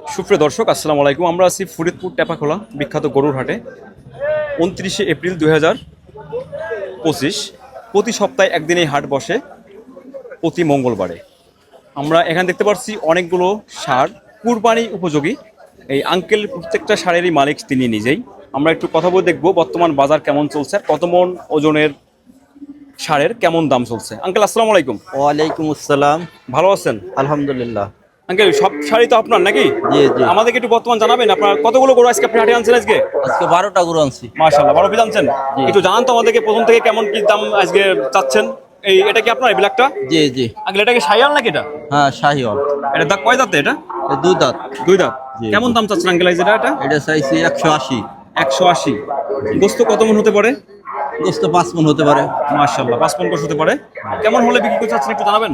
সুপ্রিয় দর্শক আসসালামু আলাইকুম। আমরা আছি ফরিদপুর টেপাখোলা বিখ্যাত গরুর হাটে। উনত্রিশে এপ্রিল দুই হাজার পঁচিশ প্রতি সপ্তাহে একদিন এই হাট বসে প্রতি মঙ্গলবারে। আমরা এখানে দেখতে পাচ্ছি অনেকগুলো সার কুরবানি উপযোগী। এই আঙ্কেল প্রত্যেকটা সারেরই মালিক তিনি নিজেই। আমরা একটু কথা বলে দেখব বর্তমান বাজার কেমন চলছে কত মন ওজনের সারের কেমন দাম চলছে। আঙ্কেল আসসালামু আলাইকুম। ওয়ালাইকুম আসসালাম। ভালো আছেন? আলহামদুলিল্লাহ। আঙ্কেল সব শাড়ি তো আপনার নাকি? জি জি। আমাদেরকে একটু বর্তমান জানাবেন আপনার কতগুলো গরু আজকে আপনি হাটে আনছেন আজকে? আজকে বারোটা গরু আনছি। মাশাআল্লাহ বারো পিস আনছেন। একটু জানান তো আমাদেরকে প্রথম থেকে কেমন কি দাম আজকে চাচ্ছেন? এই এটা কি আপনার এই ব্ল্যাকটা? জি জি। আঙ্কেল এটা কি সাইয়াল নাকি এটা? হ্যাঁ শাহিওয়াল। এটা দাঁত কয় দাঁতে এটা? দুই দাঁত। দুই দাঁত? কেমন দাম চাচ্ছেন আঙ্কেল এই যেটা এটা এটা চাইছি একশো আশি। একশো আশি। গোস্ত কত মন হতে পারে? দোস্ত পাঁচ মন হতে পারে। পাঁচ পন হতে পারে। কেমন হলে বিক্রি করতে চাচ্ছেন একটু জানাবেন?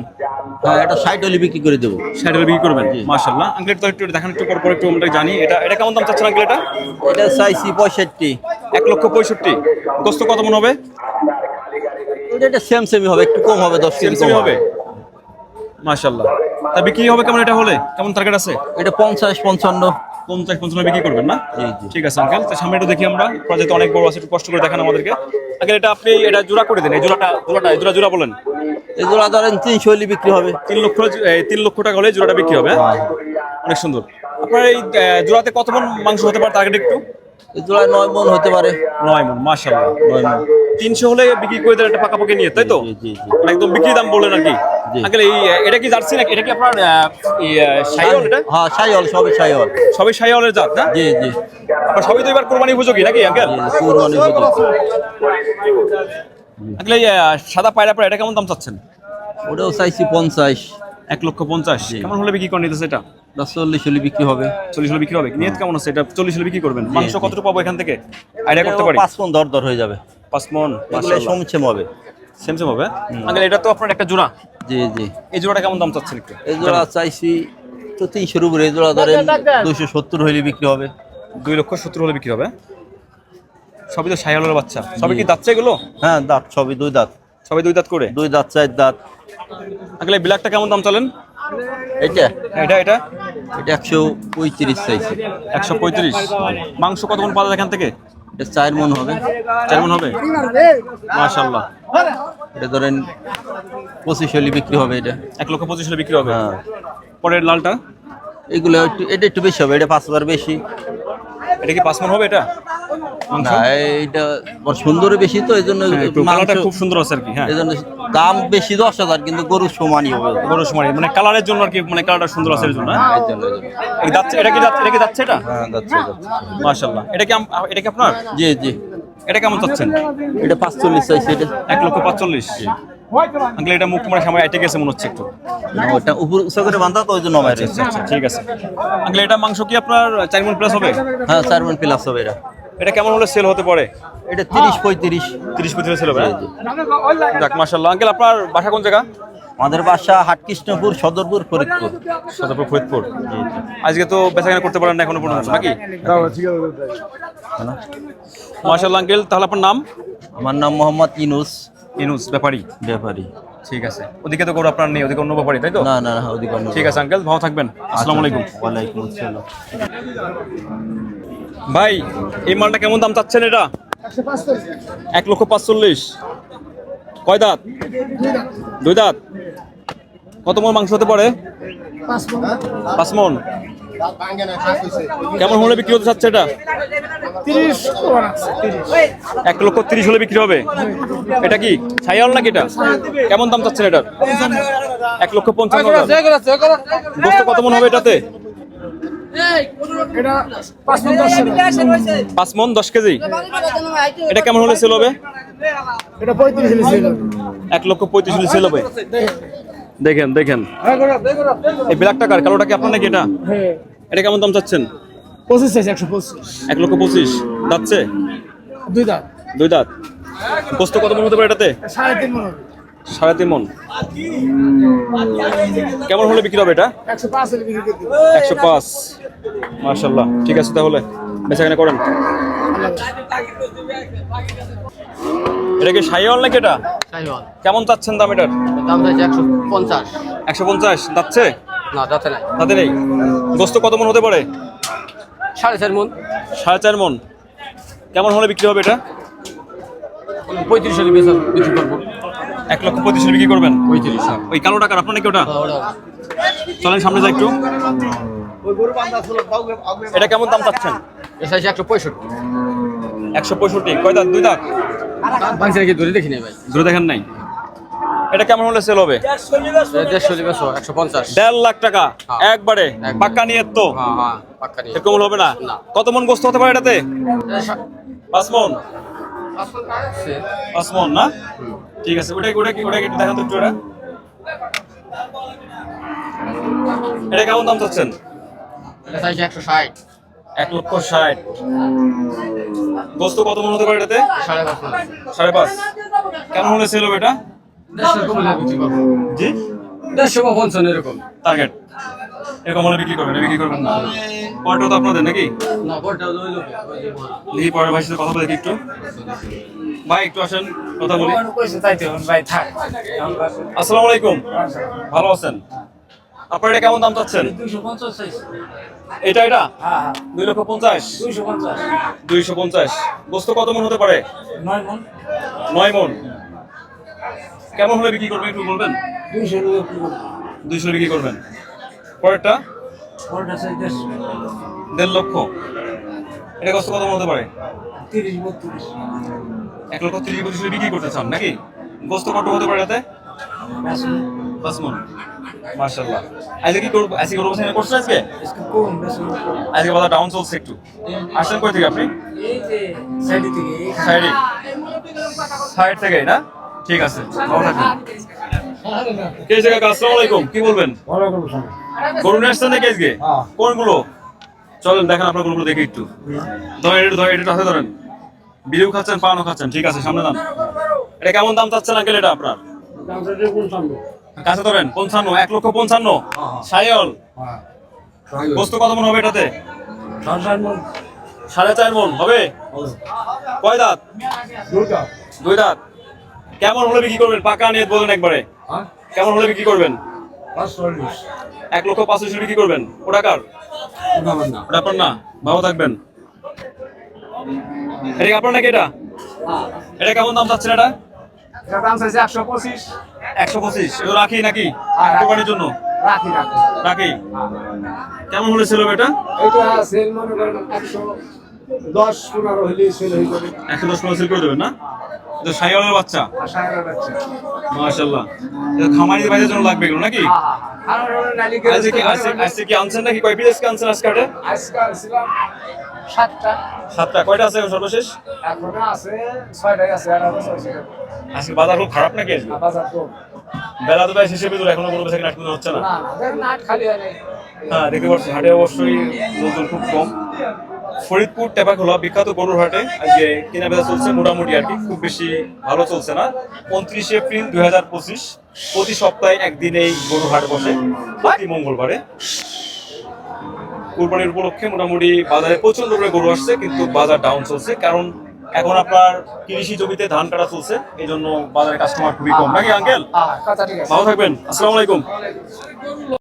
হ্যাঁ এটা ষাট হলে বিক্রি করে দেবো। ষাট হলে বিক্রি করবেন? মাশাআল্লাহ আঙ্কেল তো একটু দেখান একটু পর পর একটু আমরা জানি। এটা এটা কেমন দাম চাচ্ছেন আঙ্কেল এটা? এটা চাইছি পঁয়ষট্টি। এক লক্ষ পঁয়ষট্টি। গোস্ত কত মন হবে? এটা সেম সেমি হবে একটু কম হবে দশ কেজি সেমসেমি কম হবে? হবে তা বিক্রি হবে কেমন এটা হলে? কেমন টার্গেট আছে? এটা পঞ্চাশ পঞ্চান্ন। পঞ্চাশ পঞ্চান্ন বিক্রি করবেন না? ঠিক আছে আঙ্কেল তো সামনে একটু দেখি আমরা। যেহেতু অনেক বড় আছে একটু কষ্ট করে দেখান আমাদেরকে। আঙ্কেল এটা আপনি এটা জোড়া করে দেন এই জোড়াটা জোড়াটা এই জোড়া জোড়া বলেন। জোড়া ধরেন তিনশো হলে বিক্রি হবে। তিন লক্ষ এই তিন লক্ষ টাকা হলে জোড়াটা বিক্রি হবে হ্যাঁ? অনেক সুন্দর। আপনার এই জোড়াতে কত মন মাংস হতে পারে টার্গেট একটু? জোড়া নয় মন হতে পারে। নয় মন মাসাল্লাহ নয় মন। তিনশো হলে বিক্রি করে দেন একটা পাকাপাকি নিয়ে তাই তো? মানে একদম বিক্রি দাম বললেন আর কি। আঙ্কেল এই এটা কি জার্সি নাকি? এটা কি আপনার সাইওয়াল এটা? হ্যাঁ শাহিওয়াল সবই শাহিওয়াল সবই সাইওয়ালের জাত না? জি জি। আপনার সবই তো এবার কোরবানি উপযোগী নাকি আঙ্কেল? জি, উপযোগী। আঙ্কেল এই সাদা পায়রা পায়রা এটা কেমন দাম চাচ্ছেন? ওটাও চাইছি পঞ্চাশ। এক লক্ষ পঞ্চাশ। কেমন হলে বিক্রি করে নিতেছে এটা? দশ চল্লিশ হলে বিক্রি হবে। চল্লিশ হলে বিক্রি হবে। নিয়ত কেমন আছে? এটা চল্লিশ হলে বিক্রি করবেন? মাংস কতটুকু পাবো এখান থেকে? আইডিয়া করতে পারি? পাঁচ মন দর দর হয়ে যাবে। পাঁচ মন সমছেম হবে। সেম সেম হবে? আঙ্কেল এটা তো আপনার একটা জোড়া। জি জি। এই জোড়াটা কেমন দাম চাচ্ছেন একটু? এই জোড়া চাইছি তো তিনশোর উপরে এই জোড়া ধরেন দুশো সত্তর হইলে বিক্রি হবে। দুই লক্ষ সত্তর হলে বিক্রি হবে? সবই তো সাইহলের বাচ্চা। সবই কি দাঁতছে এগুলো? হ্যাঁ দাঁত সবই দুই দাঁত। সবই দুই দাঁত করে? দুই দাঁত চার দাঁত। এই ব্ল্যাকটা কেমন দাম চালেন? এটা এটা এটা? এটা একশো পঁয়ত্রিশ চাইছি। একশো পঁয়ত্রিশ। মাংস কতক্ষণ পাওয়া যায় এখান থেকে? চার মন হবে। কেমন হবে? মাশাল্লাহ এটা ধরেন পঁচিশ হলে বিক্রি হবে এটা। এক লক্ষ পঁচিশ হলে বিক্রি হবে? হ্যাঁ। পরের লালটা? এগুলো একটু এটা একটু বেশি হবে এটা পাঁচ হাজার বেশি। এটা কি পাঁচ মন হবে এটা? না এইটা বড় বেশি তো এই জন্য হ্যাঁ, কালারটা খুব সুন্দর আছে আর কি হ্যাঁ। এই জন্য দাম বেশি দশ হাজার কিন্তু গরু সমানই হবে। বড় সময় মানে কালারের জন্য আর কি মানে কালারটা সুন্দর আছে এর জন্য হ্যাঁ? জন্য, যাচ্ছে এটা কি যাচ্ছে এটা কি যাচ্ছে এটা? হ্যাঁ যাচ্ছে যাচ্ছে। মাশাআল্লাহ এটা কি এটা কি আপনার? জি জি। এটা কেমন চাচ্ছেন? এটা পাঁচচল্লিশ চাইছে এটা। এক লক্ষ পাঁচচল্লিশ। আঙ্কেল এটা মুখ মানে সামনে এটে গেছে মনে হচ্ছে একটু। ওটা উপর উঁচা করে তো ওই জন্য আমার আচ্ছা আচ্ছা ঠিক আছে। আঙ্কেল এটা মাংস কি আপনার চার মন প্লাস হবে? হ্যাঁ চার মন প্লাস হবে এটা। এটা কেমন হলে সেল হতে পারে? এটা তিরিশ পঁয়ত্রিশ। তিরিশ পঁয়ত্রিশ সেল হবে হ্যাঁ? যাক মাশাআল্লাহ। আঙ্কেল আপনার বাসা কোন জায়গা? আমাদের বাসা হাটকৃষ্ণপুর সদরপুর ফরিদপুর। সদরপুর ফরিদপুর। আজকে তো বেচাকেনা করতে পারেন না এখনও পর্যন্ত নাকি? মাশাআল্লাহ আঙ্কেল তাহলে আপনার নাম? আমার নাম মোহাম্মদ ইনুস। ইনুস ব্যাপারী? ব্যাপারী। ঠিক আছে। ওদিকে তো গরু আপনার নেই ওদিকে অন্য ব্যাপারী তাই তো? না না না ওদিকে অন্য ঠিক আছে আঙ্কেল ভালো থাকবেন। আসসালামু আলাইকুম। ওয়ালাইকুম আসসালাম। ভাই, এই মালটা কেমন দাম চাচ্ছেন এটা? এক লক্ষ পাঁচচল্লিশ। কয় দাঁত? দুই দাঁত। কত মন মাংস হতে পারে? পাঁচ মন। কেমন হলে বিক্রি হতে চাচ্ছে এটা? এক লক্ষ তিরিশ হলে বিক্রি হবে। এটা কি ছাইয়াল নাকি এটা? কেমন দাম চাচ্ছেন এটার? এক লক্ষ পঞ্চান্ন কত মন হবে এটাতে? পাঁচ মন দশ কেজি? এটা কেমন হলে সেল হবে? এটা পঁয়ত্রিশ এক লক্ষ পঁয়ত্রিশ হলে সেল হবে? দেখেন দেখেন। এই ব্ল্যাক টাকার কালোটা কি আপনার নাকি এটা? হ্যাঁ। এটা কেমন দাম চাচ্ছেন? পঁচিশ চাইছে একশো পঁচিশ। এক লক্ষ পঁচিশ। যাচ্ছে দুই দাঁত। দুই দাঁত। কত মন হতে পারে এটাতে? সাড়ে তিন মনে সাড়ে তিন মন? কেমন হলে বিক্রি হবে এটা? একশো পাঁচ মার্শাল্লাহ ঠিক আছে তাহলে বেচাকেনা করেন। এটা কি সাইওয়াল নাকি এটা? কেমন চাচ্ছেন দাম এটার? দাম চাইছে একশো পঞ্চাশ। একশো পঞ্চাশ। যাচ্ছে? না যাতে নাই। তাতে নেই? গোস্ত কত মন হতে পারে? সাড়ে চার মন। সাড়ে চার মন। কেমন হলে বিক্রি হবে এটা? পঁয়ত্রিশ হলে বেচা বিক্রি করব। এক লক্ষ হলে বিক্রি করবেন? হ্যাঁ। ওই কালো টাকার আপনার নাকি ওটা? চলেন সামনে যাই একটু। এটা কেমন দাম চাচ্ছেন? এসে একশো পঁয়ষট্টি। একশো পঁয়ষট্টি। কয় দাঁত? দুই দাঁত? নাকি ধরে দেখি ভাই? দূরে দেখেন নাই? এটা কেমন হলে সেল হবে? দেড়শো হলে একশো পঞ্চাশ। দেড় লাখ টাকা হ্যাঁ। একবারে? একবারে। পাক্কা নিয়ে তো? হ্যাঁ এরকম হবে না। কত মন গোস্ত হতে পারে এটাতে? পাঁচ মন? পাঁচ না? ঠিক আছে ওটা ওটা কি ওটা একটু দেখান তো একটু ওটা। এটা কেমন দাম চাচ্ছেন? একশো ষাট। এক লক্ষ ষাট। গোস্ত কত মন হতে পারে এটাতে? সাড়ে পাঁচ কেমন হলে সেল হবে এটা জি? দেড়শো বা পঞ্চান্ন এরকম। টার্গেট। এরকম হলে বিক্রি করবেন বিক্রি করবেন না। পরটাও তো আপনাদের নাকি। দেখি পরের ভাইয়ের সাথে কথা বলে একটু। ভাই একটু আসেন কথা বলি। আসসালামু আলাইকুম। ভালো আছেন? আপনার এটা কেমন দাম চাচ্ছেন? এটা এটা? দুই লক্ষ পঞ্চাশ। দুইশো পঞ্চাশ। গোস্ত কত মন হতে পারে? নয় মন। কেমন হলে বিক্রি করবেন একটু বলবেন? দুইশো বিক্রি করবেন। পরেরটা? দেড় লক্ষ। এটা গোস্ত কত মন হতে পারে এক লক্ষ তিরিশ হলে বিক্রি করতে চান নাকি? গোস্ত কত হতে পারে এতে পাঁচ মন মার্শাল্লাহ আজকে কি করব আজকে করব সেখানে করছেন আজকে? আজকে বাজার ডাউন চলছে একটু। কই থেকে আপনি? সাইডে সাইড। থেকে না? ঠিক আছে। ভালো থাকবেন। কে জায়গা আসসালামু আলাইকুম। কি বলবেন? গরু নিয়ে আসছেন নাকি আজকে? কোনগুলো? চলেন দেখেন আপনার গরুগুলো দেখে একটু। ধরেন এটা ধরেন এটা হাতে ধরেন। বিড়িও খাচ্ছেন পানও খাচ্ছেন ঠিক আছে সামনে দাম এটা কেমন দাম চাচ্ছেন আঙ্কেল এটা আপনার? কাছে ধরেন পঞ্চান্ন এক লক্ষ পঞ্চান্ন। সায়ল বস্তু কত মন হবে এটাতে? সাড়ে চার মন। হবে? কয় দাঁত? দুই দাঁত। কেমন হলে বিক্রি করবেন? পাকা নিয়ে বলেন একবারে। কেমন হলে বিক্রি করবেন? এক লক্ষ পাঁচশো বিক্রি করবেন? ওটা কার? ওটা আপনার না। ভালো থাকবেন। এটা আপনার নাকি এটা? এটা কেমন দাম চাচ্ছেন এটা? একশো পঁচিশ। একশো পঁচিশ। রাখি নাকি? হ্যাঁ, কোরবানির জন্য? রাখি রাখি। রাখি? কেমন হলে ছিল এটা? এটা সেল মনে করেন একশো দশ পনেরো হলে সেল হয়ে যাবে। একশো দশ পনেরো সেল করে দেবেন না? এটা সাইওয়ালের বাচ্চা। খামারি ভাইদের জন্য লাগবে এগুলো নাকি? আজকে কি আনছেন নাকি? কয় পিস আজকে আনছেন আজকে হাটে সাতটা। সাতটা। কয়টা আছে সর্বশেষ? এখন আছে ছয়টাই আছে আর ছয়টা আজকে বাজার খুব খারাপ নাকি আজকে? বাজার তো বেলা তো প্রায় শেষে বেদুর এখনও কোনো কিনা কিনা হচ্ছে না? নাট খালি হয় হ্যাঁ দেখতে পাচ্ছি হাটে অবশ্যই লোকজন খুব কম। ফরিদপুর টেপাখোলা বিখ্যাত গরুর হাটে। আজকে কেনা বেচা চলছে মোটামুটি আর কি খুব বেশি ভালো চলছে না। উনত্রিশে এপ্রিল দুই হাজার পঁচিশ প্রতি সপ্তাহে একদিন এই গরুর হাট বসে প্রতি মঙ্গলবারে। কুরবানির উপলক্ষে মোটামুটি বাজারে প্রচণ্ড করে গরু আসছে কিন্তু বাজার ডাউন চলছে। কারণ এখন আপনার কৃষি জমিতে ধান কাটা চলছে এই জন্য বাজারে কাস্টমার খুবই কম। নাকি আঙ্কেল হ্যাঁ ঠিক ভালো থাকবেন। আসসালামু আলাইকুম।